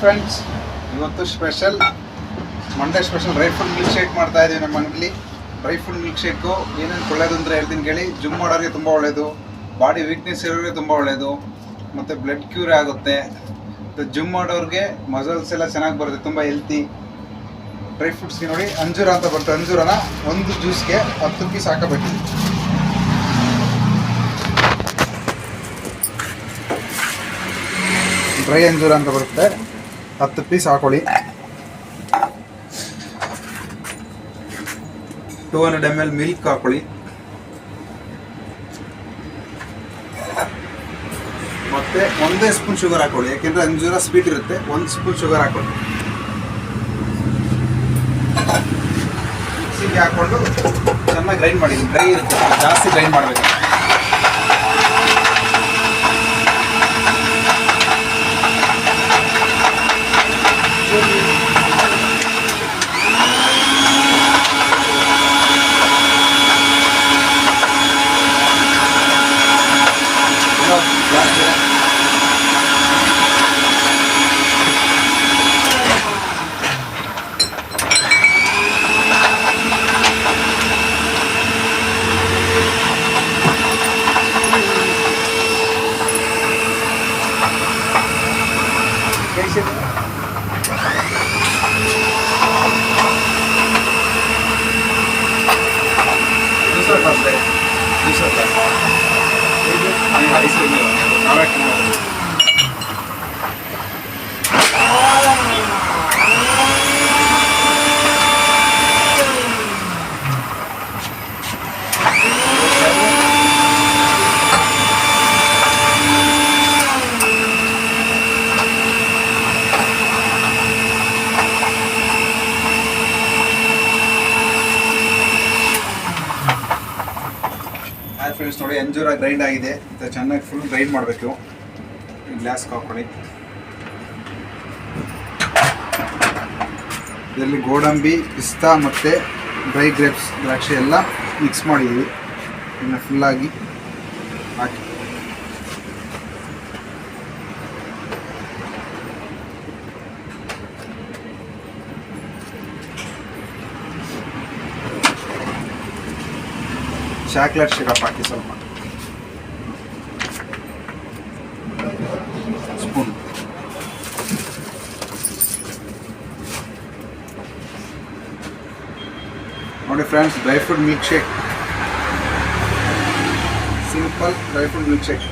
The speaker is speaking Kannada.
ಫ್ರೆಂಡ್ಸ್ ಇವತ್ತು special Monday special dry fruit milk shake ಮಾಡ್ತಾ ಇದ್ದೀವಿ ನಮ್ಮ ಮನೇಲಿ ಡ್ರೈ ಫ್ರೂಟ್ ಮಿಲ್ಕ್ ಶೇಕು ಏನೇನು ಒಳ್ಳೇದು ಅಂದರೆ ಹೇಳ್ತೀನಿ ಕೇಳಿ ಜಿಮ್ ಮಾಡೋರಿಗೆ ತುಂಬ ಒಳ್ಳೆಯದು ಬಾಡಿ ವೀಕ್ನೆಸ್ ಇರೋರಿಗೆ ತುಂಬ ಒಳ್ಳೆಯದು ಮತ್ತು ಬ್ಲಡ್ ಕ್ಯೂರ್ ಆಗುತ್ತೆ. ಮತ್ತು ಜಿಮ್ ಮಾಡೋರಿಗೆ ಮಸಲ್ಸ್ ಎಲ್ಲ ಚೆನ್ನಾಗಿ ಬರುತ್ತೆ, ತುಂಬ ಹೆಲ್ತಿ ಡ್ರೈ ಫ್ರೂಟ್ಸ್ಗೆ ನೋಡಿ ಅಂಜೂರ ಅಂತ ಬರುತ್ತೆ, ಅಂಜೂರನ ಒಂದು ಜ್ಯೂಸ್ಗೆ ಹತ್ತು ಪೀಸ್ ಹಾಕಬೇಕು ಡ್ರೈ ಅಂಜೂರ ಅಂತ ಬರುತ್ತೆ. ಹತ್ತು ಪೀಸ್ ಹಾಕೊಳ್ಳಿ. Two hundred M L milk ಹಾಕೊಳ್ಳಿ. ಮತ್ತೆ ಒಂದೇ ಸ್ಪೂನ್ ಶುಗರ್ ಹಾಕೊಳ್ಳಿ, ಯಾಕೆಂದ್ರೆ ಅಂಜೂರ ಸ್ವೀಟ್ ಇರುತ್ತೆ. ಒಂದು ಸ್ಪೂನ್ ಶುಗರ್ ಹಾಕೊಳ್ಳಿ. ಮಿಕ್ಸಿಗೆ ಹಾಕೊಂಡು ಚೆನ್ನಾಗಿ ಗ್ರೈಂಡ್ ಮಾಡಿ ಡ್ರೈ ಇರುತ್ತೆ ಜಾಸ್ತಿ ಗ್ರೈಂಡ್ ಮಾಡಬೇಕು আছে দুশো টাকা। এই যে আমি ভাবছি আরও একটা ಹಾಯ್ ಫ್ರೆಂಡ್ಸ್ ನೋಡಿ ಅಂಜೂರ ಗ್ರೈಂಡ್ ಆಗಿದೆ. ಇದು ಚೆನ್ನಾಗಿ ಫುಲ್ ಗ್ರೈಂಡ್ ಮಾಡಬೇಕು. ಗ್ಲಾಸ್ ಹಾಕೊಳ್ಳಿ ಇದರಲ್ಲಿ ಗೋಡಂಬಿ, ಪಿಸ್ತಾ ಮತ್ತು ಡ್ರೈ ಗ್ರೇಪ್ಸ್ ದ್ರಾಕ್ಷಿ ಎಲ್ಲ ಮಿಕ್ಸ್ ಮಾಡಿದ್ದೀವಿ. ಇನ್ನು ಫುಲ್ಲಾಗಿ ಹಾಕಿ. ಚಾಕ್ಲೇಟ್ ಸಿರಪ್ ಹಾಕಿ ಸ್ವಲ್ಪ ಸ್ಪೂನ್ ನೋಡಿ friends dry fruit milk shake simple dry fruit milk shake